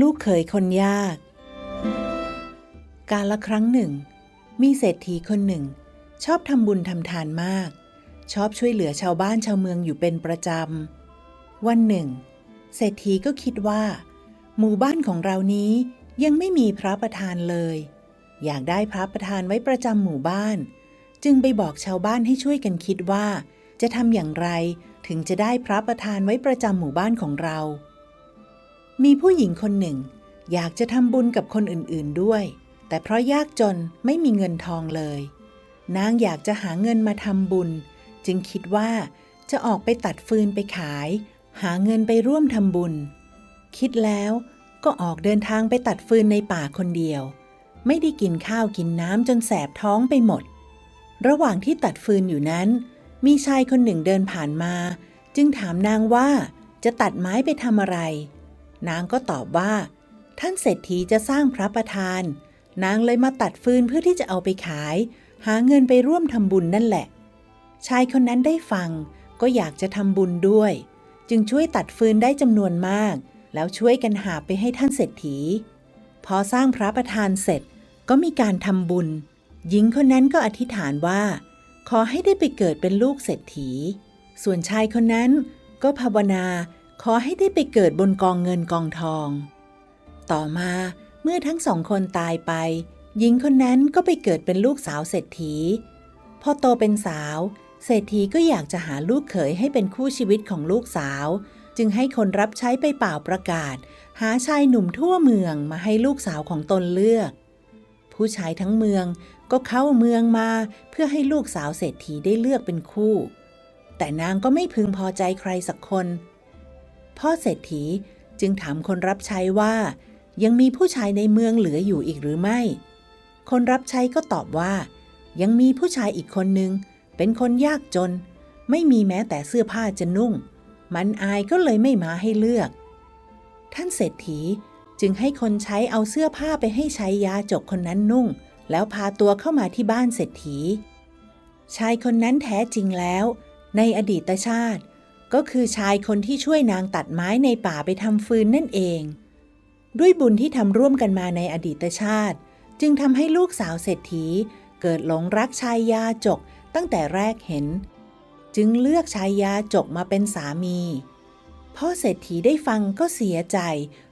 ลูกเขยคนยาก กาละครั้งหนึ่ง มีเศรษฐีคนหนึ่ง ชอบทำบุญทำทานมาก ชอบช่วยเหลือชาวบ้านชาวเมืองอยู่เป็นประจำ วันหนึ่ง เศรษฐีก็คิดว่า หมู่บ้านของเรานี้ยังไม่มีพระประธานเลย อยากได้พระประธานไว้ประจำหมู่บ้าน จึงไปบอกชาวบ้านให้ช่วยกันคิดว่า จะทำอย่างไรถึงจะได้พระประธานไว้ประจำหมู่บ้านของเรา มีผู้หญิงคนหนึ่ง อยากจะทำบุญกับคนอื่นๆด้วย แต่เพราะยากจนไม่มีเงินทองเลย นางอยากจะหาเงินมาทำบุญ จึงคิดว่าจะออกไปตัดฟืนไปขาย หาเงินไปร่วมทำบุญ คิดแล้วก็ออกเดินทางไปตัดฟืนในป่าคนเดียว ไม่ได้กินข้าวกินน้ำจนแสบท้องไปหมด ระหว่างที่ตัดฟืนอยู่นั้น มีชายคนหนึ่งเดินผ่านมา จึงถามนางว่าจะตัดไม้ไปทำอะไร นางก็ตอบว่า ท่านเศรษฐีจะสร้างพระประธาน นางเลยมาตัดฟืนเพื่อที่จะเอาไปขาย หาเงินไปร่วมทำบุญนั่นแหละ ชายคนนั้นได้ฟังก็อยากจะทำบุญด้วย จึงช่วยตัดฟืนได้จำนวนมาก แล้วช่วยกันหาไปให้ท่านเศรษฐี พอสร้างพระประธานเสร็จก็มีการทำบุญ หญิงคนนั้นก็อธิษฐานว่า ขอให้ได้ไปเกิดเป็นลูกเศรษฐี ส่วนชายคนนั้นก็ภาวนา ขอให้ได้ไปเกิดบนกองเงินกองทอง ต่อมาเมื่อทั้งสองคนตายไป หญิงคนนั้นก็ไปเกิดเป็นลูกสาวเศรษฐี พอโตเป็นสาว เศรษฐีก็อยากจะหาลูกเขยให้เป็นคู่ชีวิตของลูกสาว จึงให้คนรับใช้ไปเป่าประกาศ หาชายหนุ่มทั่วเมืองมาให้ลูกสาวของตนเลือก ผู้ชายทั้งเมืองก็เข้าเมืองมาเพื่อให้ลูกสาวเศรษฐีได้เลือกเป็นคู่ แต่นางก็ไม่พึงพอใจใครสักคน พ่อเศรษฐีจึงถามคนรับใช้ว่า ยังมีผู้ชายในเมืองเหลืออยู่อีกหรือไม่ คนรับใช้ก็ตอบว่า ยังมีผู้ชายอีกคนนึง เป็นคนยากจน ไม่มีแม้แต่เสื้อผ้าจะนุ่ง มันอายก็เลยไม่มาให้เลือก ท่านเศรษฐีจึงให้คนใช้เอาเสื้อผ้าไปให้ใช้ยาจกคนนั้นนุ่ง แล้วพาตัวเข้ามาที่บ้านเศรษฐี ชายคนนั้นแท้จริงแล้ว ในอดีตชาติ ก็คือชายคนที่ช่วยนางตัดไม้ในป่าไปทำฟืนนั่นเอง ด้วยบุญที่ทำร่วมกันมาในอดีตชาติ จึงทำให้ลูกสาวเศรษฐี เกิดหลงรักชายยาจกตั้งแต่แรกเห็น จึงเลือกชายยาจกมาเป็นสามีพ่อเศรษฐีได้ฟังก็เสียใจ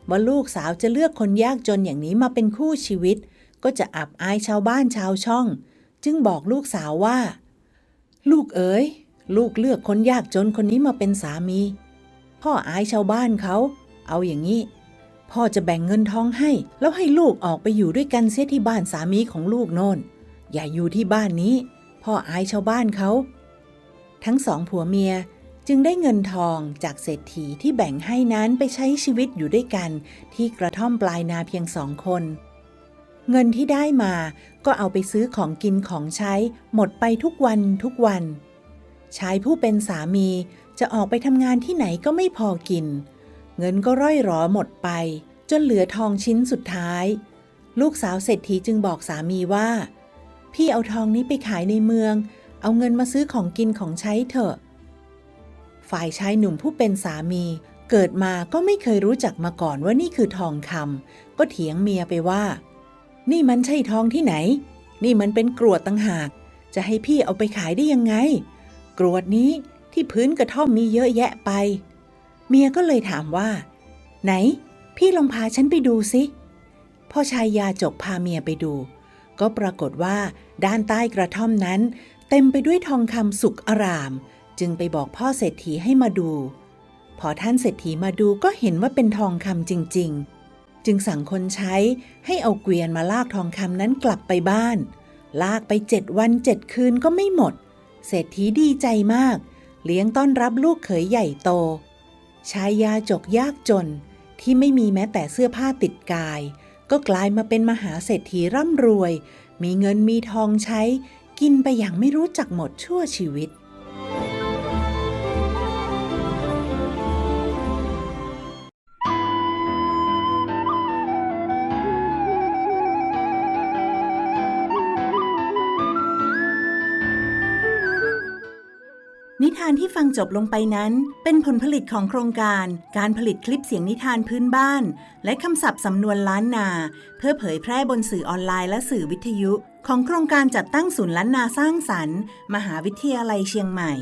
ว่าลูกสาวจะเลือกคนยากจนอย่างนี้มาเป็นคู่ชีวิต ก็จะอับอายชาวบ้านชาวช่อง จึงบอกลูกสาวว่า ลูกเอ๋ย ลูกเลือกคนยากจนคนนี้มาเป็นสามี พ่ออายชาวบ้านเขา เอาอย่างนี้ พ่อจะแบ่งเงินทองให้ แล้วให้ลูกออกไปอยู่ด้วยกันเสียที่บ้านสามีของลูกโน่น อย่าอยู่ที่บ้านนี้ พ่ออายชาวบ้านเขา ทั้งสองผัวเมียจึงได้เงินทองจากเศรษฐีที่แบ่งให้นั้นไปใช้ชีวิตอยู่ด้วยกัน ที่กระท่อมปลายนาเพียงสองคน เงินที่ได้มาก็เอาไปซื้อของกินของใช้หมดไปทุกวันทุกวัน ชายผู้เป็นสามีจะออกไปทำงานที่ไหนก็ไม่พอกิน เงินก็ร่อยหรอหมดไป จนเหลือทองชิ้นสุดท้าย ลูกสาวเศรษฐีจึงบอกสามีว่า พี่เอาทองนี้ไปขายในเมือง เอาเงินมาซื้อของกินของใช้เถอะ ฝ่ายชายหนุ่มผู้เป็นสามี เกิดมาก็ไม่เคยรู้จักมาก่อนว่านี่คือทองคำก็เถียงเมียไปว่า นี่มันใช่ทองที่ไหน นี่มันเป็นกรวดต่างหาก จะให้พี่เอาไปขายได้ยังไง กรวดนี้ที่พื้นกระท่อมมีเยอะแยะไป เมียก็เลยถามว่า ไหน พี่ลองพาฉันไปดูสิพ่อชายยาจกพาเมียไปดู ก็ปรากฏว่าด้านใต้กระท่อมนั้น เต็มไปด้วยทองคำสุกอาราม จึงไปบอกพ่อเศรษฐีให้มาดู พอท่านเศรษฐีมาดูก็เห็นว่าเป็นทองคำจริง ๆ จึงสั่งคนใช้ให้เอาเกวียนมาลากทองคำนั้นกลับไปบ้าน ลากไปเจ็ดวันเจ็ดคืนก็ไม่หมด เศรษฐีดีใจมาก เลี้ยงต้อนรับลูกเขยใหญ่โต ชายยาจกยากจนที่ไม่มีแม้แต่เสื้อผ้าติดกาย ก็กลายมาเป็นมหาเศรษฐีร่ำรวย มีเงินมีทองใช้ กินไปอย่างไม่รู้จักหมดชั่วชีวิต นิทานที่ฟังจบลงไปนั้น เป็นผลผลิตของโครงการ การผลิตคลิปเสียงนิทานพื้นบ้าน และคำศัพท์สำนวนล้านนา เพื่อเผยแพร่บนสื่อออนไลน์และสื่อวิทยุ ของโครงการจัดตั้งศูนย์ล้านนาสร้างสรรค์ มหาวิทยาลัยเชียงใหม่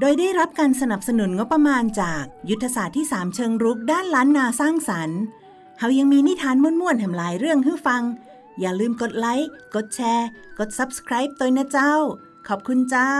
โดยได้รับการสนับสนุนงบประมาณจาก ยุทธศาสตร์ที่ 3 เชิงรุกด้านล้านนาสร้างสรรค์เฮายังมีนิทานม่วนๆแถมหลายเรื่องให้ฟัง อย่าลืมกดไลค์กดแชร์ กด subscribe ตัวนะเจ้า ขอบคุณเจ้า